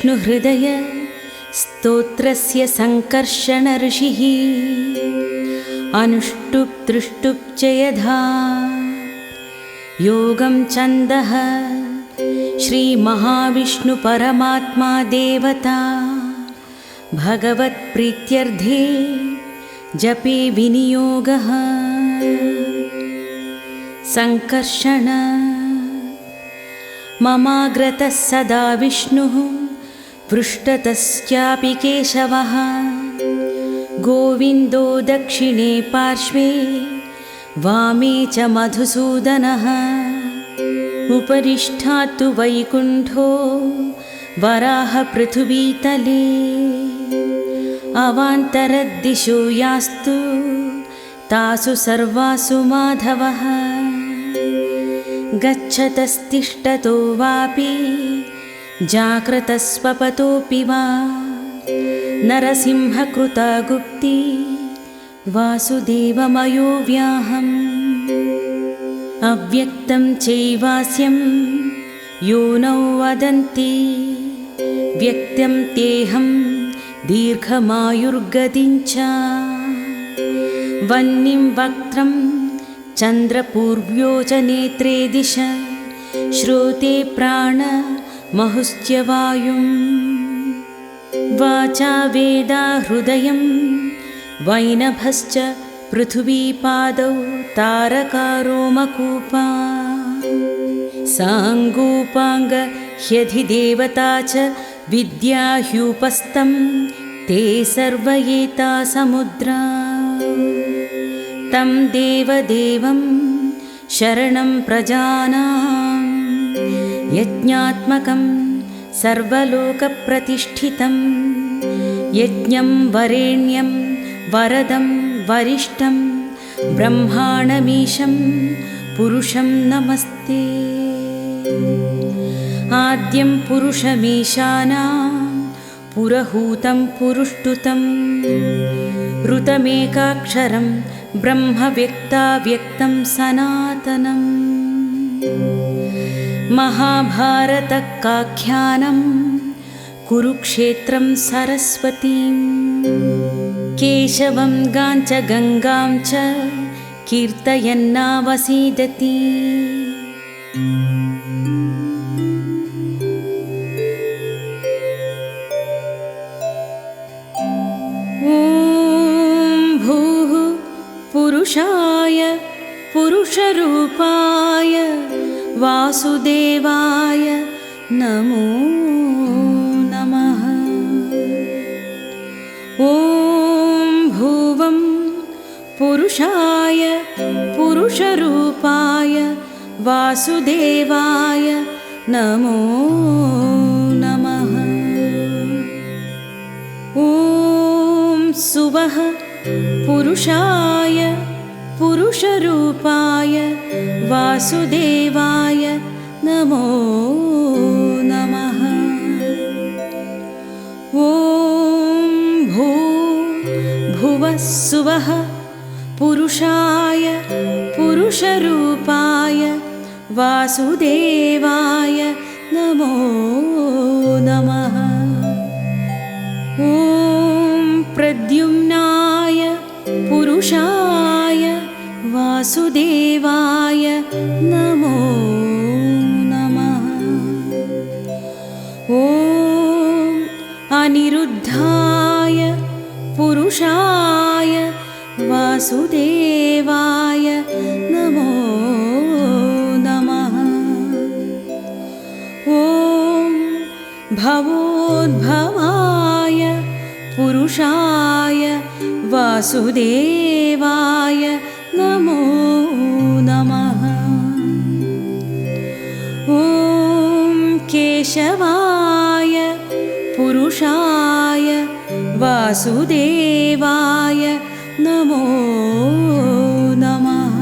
श्रीविष्णुहृदय स्तोत्रस्य सङ्कर्षणऋषिः अनुष्टुप्तृष्टुप् च यधा योगं छन्दः श्रीमहाविष्णुपरमात्मा देवता। भगवत्प्रीत्यर्थे जपे विनियोगः। सङ्कर्षण ममाग्रतः सदा विष्णुः पृष्ठतश्चापि केशवः। गोविन्दो दक्षिणे पार्श्वे वामे च मधुसूदनः। उपरिष्ठात्तु वैकुण्ठो वराहपृथिवीतले अवान्तरद्दिशो यास्तु तासु सर्वासु माधवः। गच्छतस्तिष्ठतो वापि जाग्रतस्वपतोऽपि वा नरसिंहकृता गुप्ति वासुदेवमयो व्याहम् अव्यक्तं चैवास्यं योनौ वदन्ति व्यक्तं तेऽहं दीर्घमायुर्गतिं च वह्निं वक्त्रं चन्द्रपूर्व्यो च नेत्रे दिश श्रोते प्राणमहुश्च्यवायुम् वाचा वेदा हृदयं वैनभश्च पृथिवीपादौ तारकारोमकूपा साङ्गूपाङ्ग ह्यधिदेवता च विद्याह्यूपस्थं ते सर्व एता समुद्रा तं देवदेवं शरणं प्रजानां यज्ञात्मकं सर्वलोकप्रतिष्ठितं यज्ञं वरेण्यं वरदं वरिष्ठं ब्रह्माणमीशं पुरुषं नमस्ते। आद्यं पुरुषमीशानां पुरहूतं पुरुष्टुतं ऋतमेकाक्षरं ब्रह्मव्यक्ताव्यक्तं सनातनम् महाभारतकाख्यानं कुरुक्षेत्रं सरस्वतीं केशवं गाञ्च गङ्गां च कीर्तयन्नावसीदति। पुरुषाय पुरुषरूपाय वासुदेवाय नमो नमः। ॐ भुवं पुरुषाय पुरुषरूपाय वासुदेवाय नमो नमः। ॐ सुवः पुरुषाय पुरुषरूपाय वासुदेवाय नमो नमः। ॐ भू भुवः सुवः पुरुषाय पुरुषरूपाय वासुदेवाय नमो नमः। ॐ प्रद्युम्नाय पुरुषाय वासुदेवाय नमो नमः। ॐ अनिरुद्धाय पुरुषाय वासुदेवाय नमो नमः। ॐ भवोद्भवाय पुरुषाय वासुदेवाय नमो केशवाय पुरुषाय वासुदेवाय नमो नमः।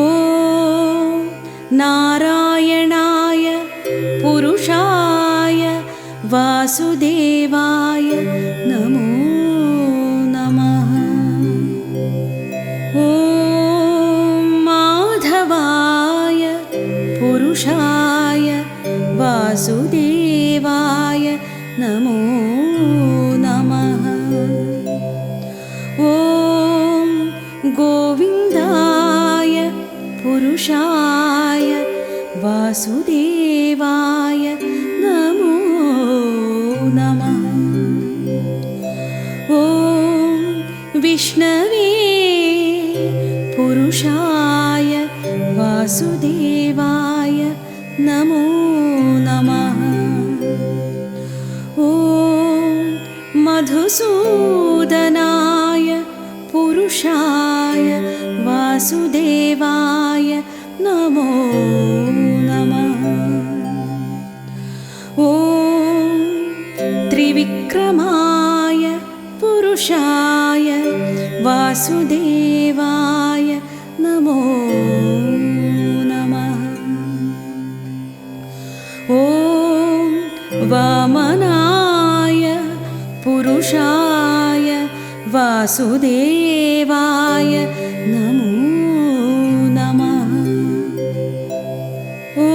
ॐ नारायणाय पुरुषाय वासुदेवाय वासुदेवाय नमो नमः। ॐ विष्णवे पुरुषाय वासुदेवाय नमो नमः। ॐ मधुसूदनाय पुरुषाय वासुदेवाय वासुदेवाय नमो नमः। ॐ वामनाय पुरुषाय वासुदेवाय नमो नमः। ॐ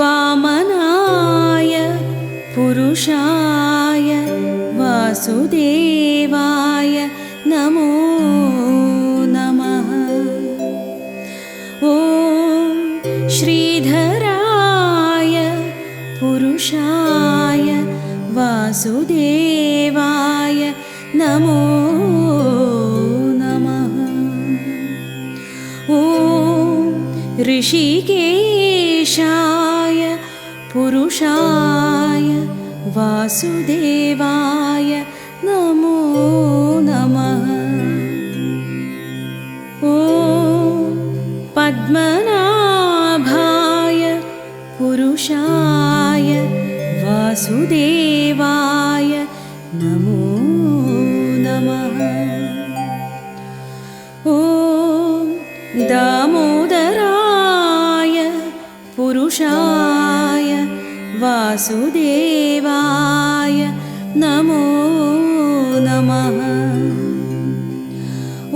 वामनाय पुरुषाय वासुदेवाय नमो। ॐ ऋषिकेशाय पुरुषाय वासुदेवाय पुरुषाय वासुदेवाय नमो नमः।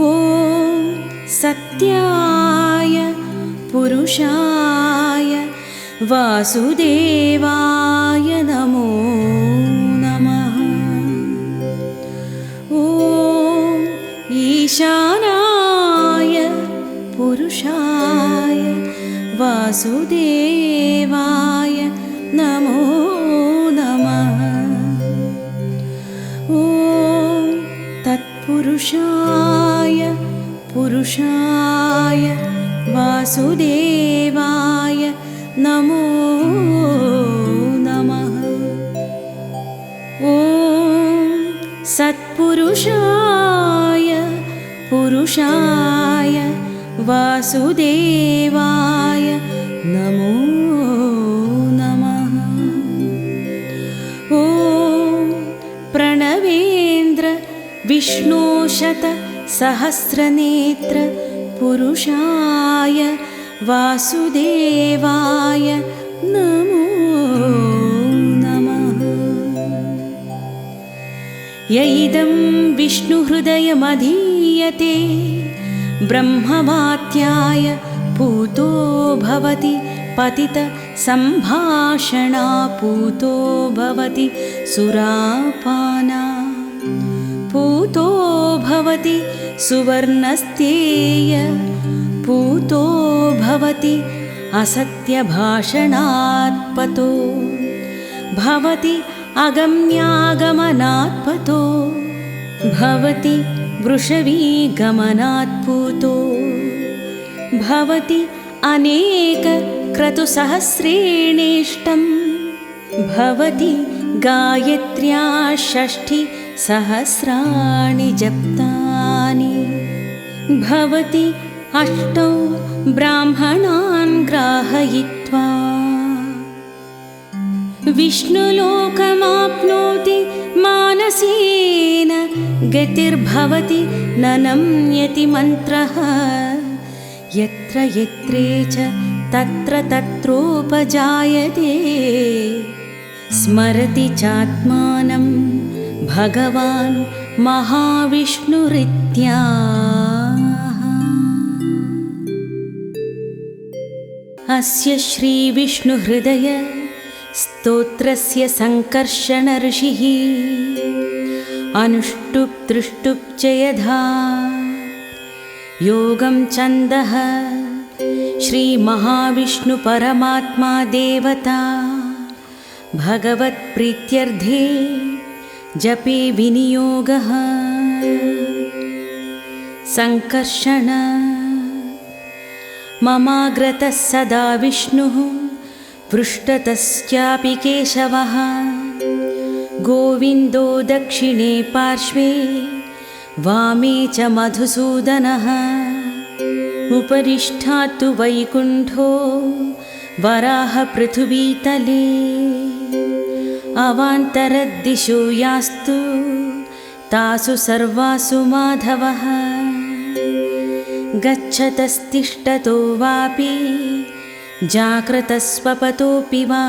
ॐ सत्याय पुरुषाय वासुदेवाय नमो नमः। ॐ ईशानाय पुरुषाय वासुदेवाय तत्पुरुषाय पुरुषाय वासुदेवाय नमो नमः। ॐ सत्पुरुषाय पुरुषाय वासुदेवाय नमो नमः। ॐ प्रणवेन्द्र विष्णोशत सहस्रनेत्र पुरुषाय वासुदेवाय नमो नमः। य इदं विष्णुहृदयमधीयते ब्रह्मवात्याय पूतो भवति पतितसम्भाषणापूतो भवति सुरापाना। पूतो भवति सुवर्णस्तेय पूतो भवति असत्यभाषणात्पतो। भवति अगम्यागमनात्पतो। भवति वृषवीगमनात्पूतो। भवति अनेकक्रतुसहस्रेणेष्टं भवति गायत्र्या षष्ठिसहस्राणि जप्तानि भवति अष्टौ ब्राह्मणान् ग्राहयित्वा। विष्णुलोकमाप्नोति मानसेन गतिर्भवति न नम्यति मन्त्रः। यत्र यत्रे च तत्र तत्रोपजायते। स्मरति चात्मानं भगवान् महाविष्णुरित्या अस्य श्रीविष्णुहृदय स्तोत्रस्य सङ्कर्षणऋषिः अनुष्टुप् दृष्टुप् च यधा योगं छन्दः श्रीमहाविष्णुपरमात्मा देवता भगवत्प्रीत्यर्थे जपे विनियोगः सङ्कर्षण ममाग्रतः सदा विष्णुः पृष्ठतश्चापि केशवः। गोविन्दो दक्षिणे पार्श्वे वामे च मधुसूदनः। उपरिष्ठात्तु वैकुण्ठो वराहपृथिवीतले अवान्तरद्दिशो यास्तु तासु सर्वासु माधवः गच्छतस्तिष्ठतो वापि जाग्रतस्वपतोऽपि वा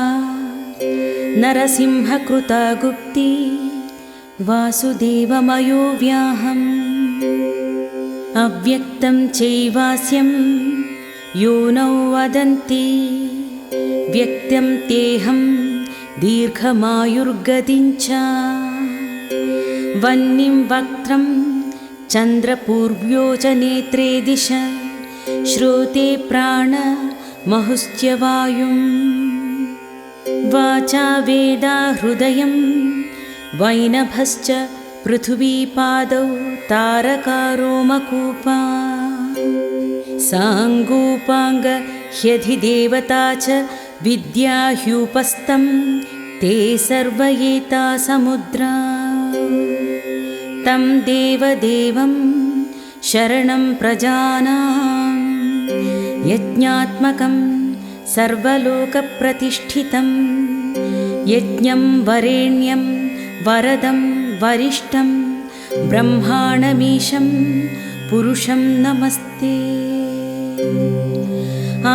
नरसिंहकृता गुप्ति वासुदेवमयो व्याहम् अव्यक्तं चैवास्यं योनौ वदन्ति व्यक्तं तेऽहं दीर्घमायुर्गतिं च वह्निं वक्त्रं चन्द्रपूर्व्यो च नेत्रे दिश। श्रोते प्राणमहुश्च्यवायुम् वाचा वेदा हृदयं वैनभश्च पृथिवीपादौ तारकारोमकूपा। साङ्गूपाङ्ग ह्यधिदेवता च विद्याह्युपस्तं ते सर्व एता समुद्रा तं देवदेवं शरणं प्रजानां यज्ञात्मकं सर्वलोकप्रतिष्ठितं यज्ञं वरेण्यं वरदं वरिष्ठं ब्रह्माणमीशं पुरुषं नमस्ते।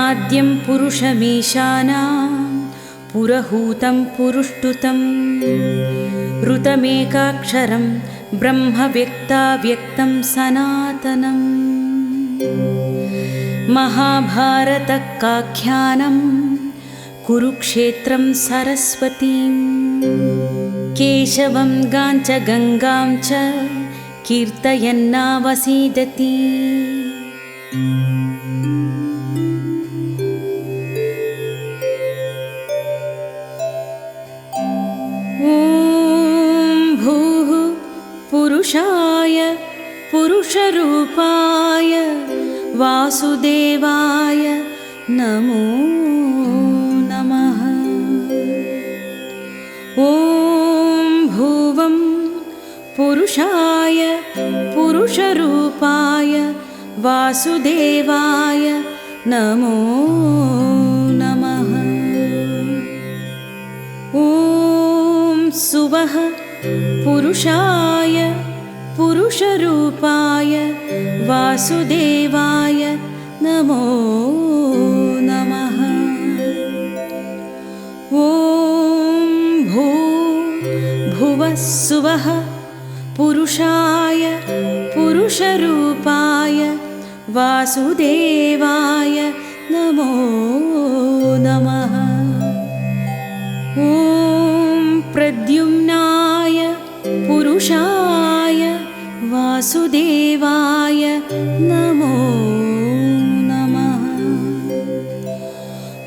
आद्यं पुरुषमीशानां पुरहूतं पुरुष्टुतं ऋतमेकाक्षरं ब्रह्मव्यक्ताव्यक्तं सनातनम् महाभारतकाख्यानं कुरुक्षेत्रं सरस्वतीं। केशवं गाञ्च गङ्गां च कीर्तयन्नावसीदति पुरुषरूपाय वासुदेवाय नमो नमः। ॐ भुवं पुरुषाय पुरुषरूपाय वासुदेवाय नमो नमः। ॐ सुवः पुरुषाय पुरुषरूपाय वासुदेवाय नमो नमः। ॐ भू भुवः सुवः पुरुषाय पुरुषरूपाय वासुदेवाय नमो नमः। ॐ प्रद्युम्नाय पुरुषाय वासुदेवाय नमो नमः।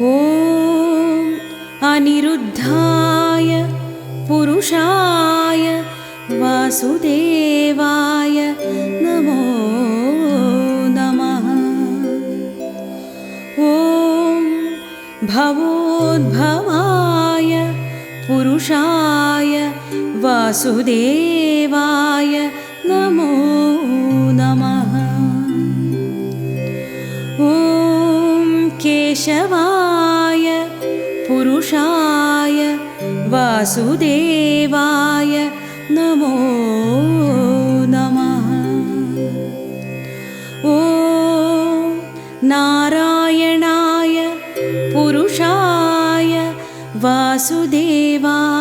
ॐ अनिरुद्धाय पुरुषाय वासुदेवाय नमो नमः। ॐ भवोद्भवाय पुरुषाय वासुदेवाय नमो नमः। ॐ केशवाय पुरुषाय वासुदेवाय नमो नमः। ॐ नारायणाय पुरुषाय वासुदेवाय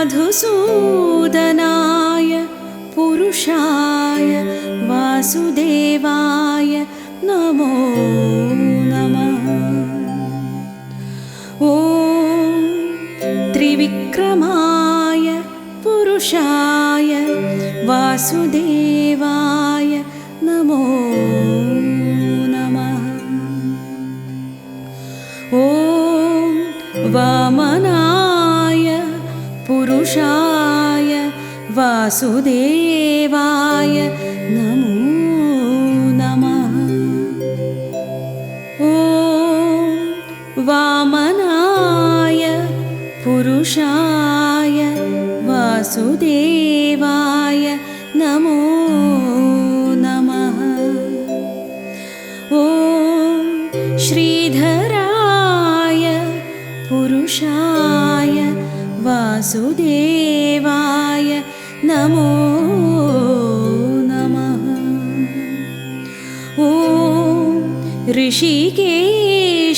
मधुसूदनाय पुरुषाय वासुदेवाय नमो नमः। ॐ त्रिविक्रमाय पुरुषाय वासुदेवाय वासुदेवाय नमो नमः। ॐ वामनाय पुरुषाय वासुदेवाय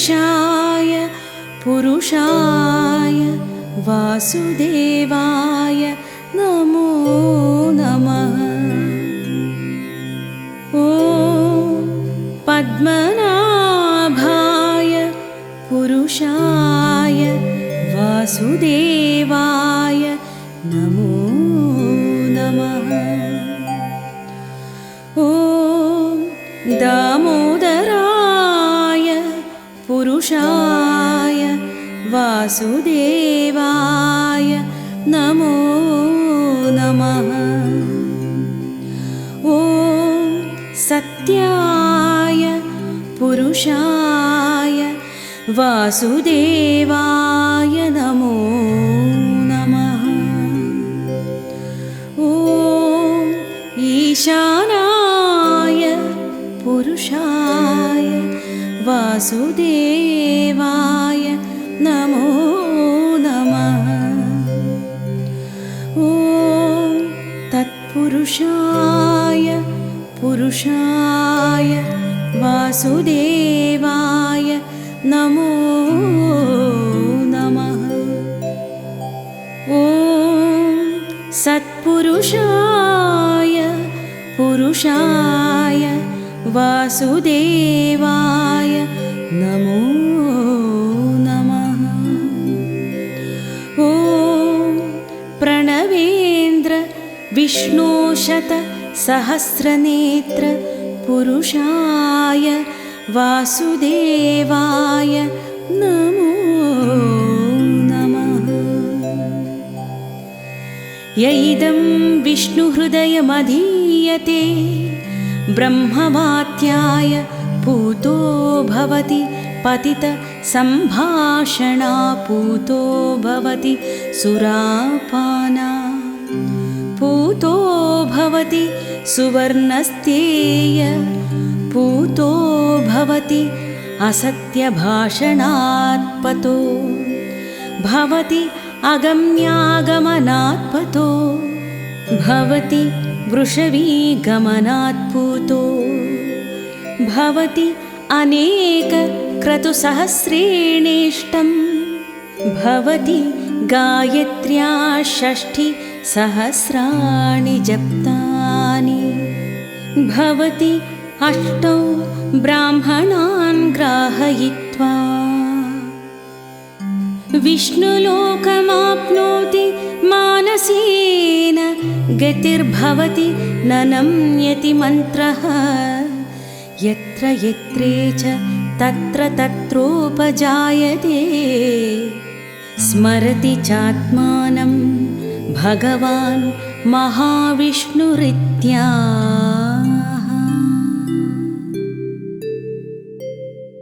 ऋषिकेशाय पुरुषाय वासुदेवाय नमो नमः वासुदेवाय नमो नमः। ॐ सत्याय पुरुषाय वासुदेवाय नमो नमः। ॐ ईशानाय पुरुषाय वासुदेवाय पुरुषाय वासुदेवाय नमो नमः। ॐ सत्पुरुषाय पुरुषाय वासुदेवाय नमो नमः। ॐ प्रणवेन्द्र विष्णोशत सहस्रनेत्र पुरुषाय वासुदेवाय नमो नमः। य इदं विष्णुहृदयमधीयते ब्रह्मवात्याय पूतो भवति पतितसम्भाषणा पूतो भवति सुरापाना। पूतो भवति सुवर्णस्तेय पूतो भवति असत्यभाषणात्पतो। भवति अगम्यागमनात्पतो। भवति वृषवीगमनात्पूतो। भवति अनेकक्रतुसहस्रेणेष्टं। भवति गायत्र्या षष्ठिसहस्राणि जप्तानि भवति अष्टौ ब्राह्मणान् ग्राहयित्वा। विष्णुलोकमाप्नोति मानसेन गतिर्भवति न नम्यति मन्त्रः। यत्र यत्रे च तत्र तत्रोपजायते। स्मरति चात्मानं भगवान् महाविष्णुरीत्या